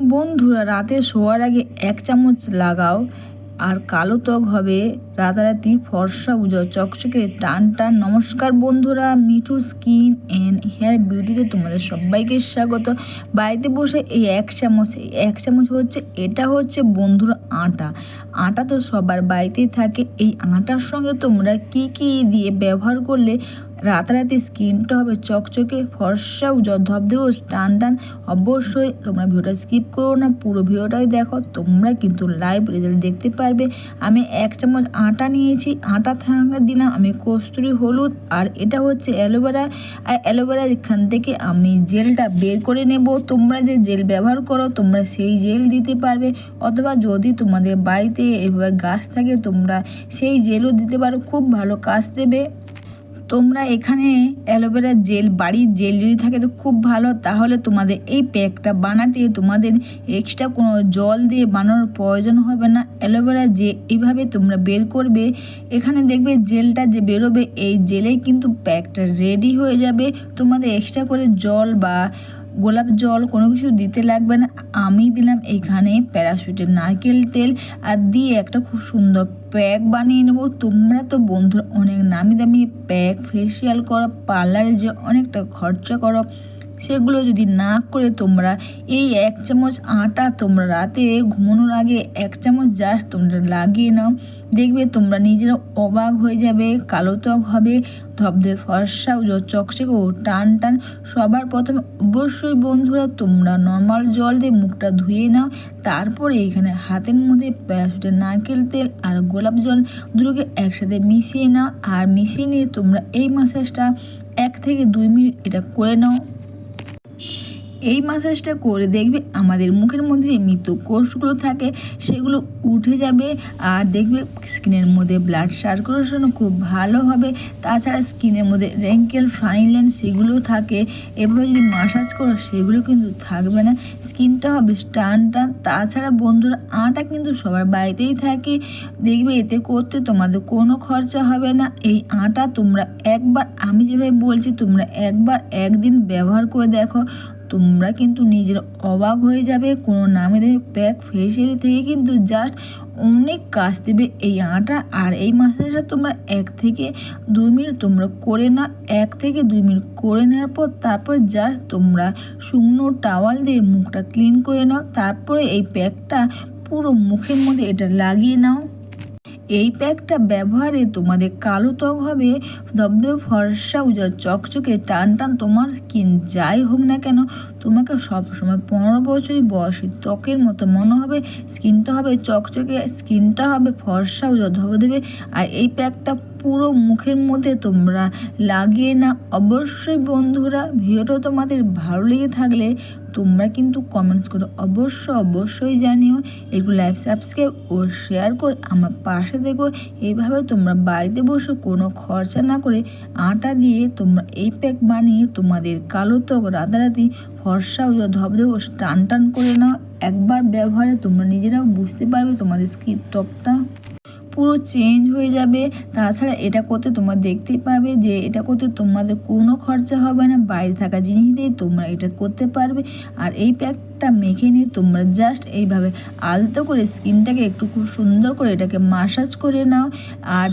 বন্ধুরা, রাতে শোয়ার আগে এক চামচ লাগাও, আর কালো ত্বক হবে রাতারাতি ফর্সা উজ্জ্বল চকচকে টান টান। নমস্কার বন্ধুরা মিঠু স্কিন অ্যান্ড হেয়ার বিউটিতে তোমাদের সবাইকে স্বাগত। বাড়িতে বসে এই এক চামচ এই এক চামচ হচ্ছে, এটা হচ্ছে বন্ধুরা আটা। আটা তো সবার বাড়িতেই থাকে। এই আটার সঙ্গে তোমরা কি কি দিয়ে ব্যবহার করলে রাতারাতি স্কিনটা হবে চকচকে, ফর্সা, উজ্জ্বল ধবধেও টান টান। অবশ্যই তোমরা ভিডিওটা স্কিপ করো না, পুরো ভিডিওটাই দেখো। তোমরা কিন্তু লাইভ রেজাল্ট দেখতে পারবে। আমি এক চামচ আটা নিয়েছি, আটা সঙ্গে দিলাম। আমি কস্তুরি হলুদ আর এটা হচ্ছে অ্যালোভেরা। আর অ্যালোভেরা এখান থেকে আমি জেলটা বের করে নেব। তোমরা যে জেল ব্যবহার করো, তোমরা সেই জেল দিতে পারবে। অথবা যদি তোমাদের বাড়িতে এভাবে গাছ থাকে, তোমরা সেই জেলও দিতে পারো। খুব ভালো কাজ দেবে। তোমরা এখানে অ্যালোভেরা জেল, বাড়ির জেল যদি থাকে তো খুব ভালো। তাহলে তোমাদের এই প্যাকটা বানাতে তোমাদের এক্সট্রা কোনো জল দিয়ে বানানোর প্রয়োজন হবে না। অ্যালোভেরা যে এইভাবে তোমরা বের করবে, এখানে দেখবে জেলটা যে বেরোবে, এই জেলেই কিন্তু প্যাকটা রেডি হয়ে যাবে। তোমাদের এক্সট্রা করে জল বা গোলাপ জল কোনো কিছু দিতে লাগবে না। আমি দিলাম এখানে প্যারাশুটের নারকেল তেল আর দিয়ে একটা খুব সুন্দর প্যাক বানিয়ে নেব। তোমরা তো বন্ধুরা অনেক নামি দামি প্যাক ফেসিয়াল করো পার্লারে যে অনেকটা খরচা করো। সেগুলো যদি না করে তোমরা এই এক চামচ আটা তোমরা রাতে ঘুমানোর আগে এক চামচ জাস্ট তোমরা লাগিয়ে নাও। দেখবে তোমরা নিজেরা অবাক হয়ে যাবে, কালো ত্বক হবে ধবধে ফর্সা চকচকে ও টান টান। সবার প্রথমে অবশ্যই বন্ধুরা তোমরা নর্মাল জল দিয়ে মুখটা ধুয়ে নাও। তারপরে এখানে হাতের মধ্যে প্যারাশুটের নারকেল তেল আর গোলাপ জল দুটোকে একসাথে মিশিয়ে নাও। আর মিশিয়ে নিয়ে তোমরা এই মাসাজটা এক থেকে দুই মিনিট এটা করে নাও। এই মাসাজটা করে দেখবে আমাদের মুখের মধ্যে যে মৃত কোষগুলো থাকে, সেগুলো উঠে যাবে আর দেখবে স্কিনের মধ্যে ব্লাড সার্কুলেশনও খুব ভালো হবে। তাছাড়া স্কিনের মধ্যে র্যাঙ্কেল ফাইন লাইন সেগুলো থাকে। এভাবে যদি মাসাজ করো, সেগুলো কিন্তু থাকবে না। স্কিনটা হবে টান টান তাছাড়া বন্ধুরা, আটা কিন্তু সবার বাড়িতেই থাকে। দেখবে এতে করতে তোমাদের কোনো খরচা হবে না। এই আটা তোমরা একবার, আমি যেভাবে বলছি, তোমরা একবার একদিন ব্যবহার করে দেখো। তোমরা কিন্তু নিজের অবাক হয়ে যাবে। কোনো নামে দেবে প্যাক ফেসিয়াল থেকে কিন্তু জাস্ট অনেক কাজ দেবে এই আটা। আর এই মাসাজটা তোমরা এক থেকে দুই মিনিট তোমরা করে না এক থেকে দুই মিনিট করে নেওয়ার পর তারপর জাস্ট তোমরা শুকনো টাওয়াল দিয়ে মুখটা ক্লিন করে নাও। তারপরে এই প্যাকটা পুরো মুখের মধ্যে এটা লাগিয়ে নাও। এই প্যাকটা ব্যবহারে তোমাদের কালো ত্বক হবে দব্বে ফর্সা উজার চকচকে টান টান তোমার স্কিন যাই হোক না কেন, তোমাকে সবসময় পনেরো বছরই বয়সী ত্বকের মতো মনে হবে, স্কিনটা হবে চকচকে, স্কিনটা হবে ফর্সা উজার ধবে দেবে আর এই প্যাকটা পুরো মুখের মধ্যে তোমরা লাগিয়ে না। অবশ্যই বন্ধুরা, ভিডিওটা তোমাদের ভালো লেগে থাকলে তোমরা কিন্তু কমেন্টস করে অবশ্য অবশ্যই জানিও। এগুলো লাইভ সাবস্ক্রাইব ও শেয়ার করে আমার পাশে দেখো এইভাবে তোমরা বাড়িতে বসে কোনো খরচা না করে আটা দিয়ে তোমরা এই প্যাক বানিয়ে তোমাদের কালো ত্বক, রাতারাতি, ফর্সা ও ধবধব টান টান করে নাও। একবার ব্যবহারে তোমরা নিজেরাও বুঝতে পারবে তোমাদের স্কিন ত্বকটা। পুরো চেঞ্জ হয়ে যাবে। তাছাড়া এটা করতে তোমরা দেখতে পাবে যে এটা করতে তোমাদের কোনো খরচা হবে না। বাইরে থাকা জিনিস দিয়ে তোমরা এটা করতে পারবে। আর এই প্যাকটা মেখে নিয়ে তোমরা জাস্ট এইভাবে আলতো করে স্কিনটাকে একটু খুব সুন্দর করে এটাকে মাসাজ করে নাও। আর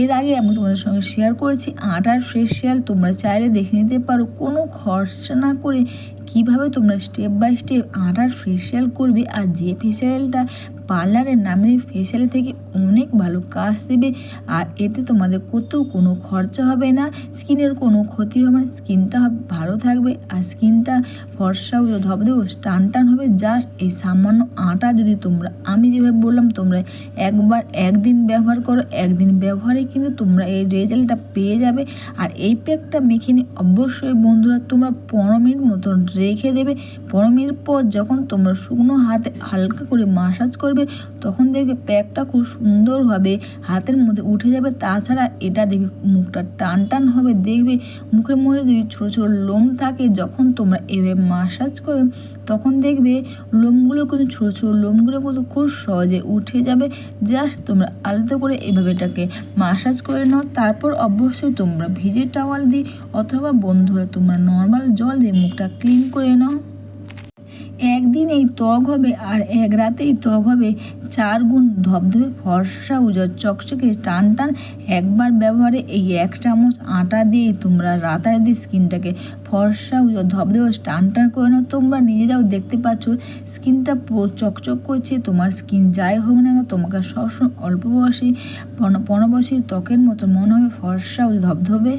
এর আগে আমি তোমাদের সঙ্গে শেয়ার করেছি, আটার ফেসিয়াল তোমরা চাইলে দেখে নিতে পারো। কোনো খরচা না করে কীভাবে তোমরা স্টেপ বাই স্টেপ আটার ফেসিয়াল করবে আর যে ফেসিয়ালটা পার্লারের নামে ফেসিয়াল থেকে অনেক ভালো কাজ দেবে, আর এতে তোমাদের করতেও কোনো খরচা হবে না। স্কিনের কোনো ক্ষতি হবে না, স্কিনটা ভালো থাকবে, আর স্কিনটা ফর্সা ধবধেও টান টান হবে। জাস্ট এই সামান্য আটা যদি তোমরা, আমি যেভাবে বললাম, তোমরা একবার একদিন ব্যবহার করো, একদিন ব্যবহারে কিন্তু তোমরা এই রেজাল্টটা পেয়ে যাবে। আর এই প্যাকটা মেখে নিয়ে অবশ্যই বন্ধুরা তোমরা পনেরো মিনিট মতন রেখে দেবে। পনেরো মিনিট পর যখন তোমরা শুকনো হাতে হালকা করে মাসাজ করবে করবে তখন দেখবে প্যাকটা খুব সুন্দরভাবে হাতের মধ্যে উঠে যাবে, তাছাড়া এটা দেখবে মুখটা টান টান হবে, দেখবে মুখের মধ্যে যদি ছোটো ছোটো লোম থাকে, যখন তোমরা এভাবে মাসাজ করে তখন দেখবে লোমগুলো কিন্তু ছোটো ছোটো লোমগুলো কিন্তু খুব সহজে উঠে যাবে জাস্ট তোমরা আলাদা করে এভাবে এটাকে মাসাজ করে নাও, তারপর অবশ্যই তোমরা ভিজে টাওয়াল দিয়ে অথবা বন্ধুরা তোমরা নর্মাল জল দিয়ে মুখটা ক্লিন করে নাও। একদিন এই ত্বক হবে আর এক রাতেই ত্বক হবে। চার গুণ ধবধবে ফর্সা উজ্জ্বল চকচকে টান টান একবার ব্যবহারে এই এক চামচ আটা দিয়ে তোমরা রাতারাতি স্কিনটাকে ফর্সা উজ্জ্বল ধবধবে টান টান করে নাও। তোমরা নিজেরাও দেখতে পাচ্ছ স্কিনটা চকচক করছে। তোমার স্কিন যাই হোক না তোমাকে সবসময় অল্প বয়সী পনেরো বয়সী ত্বকের মতো মনে হবে ফর্সা ধবধবে।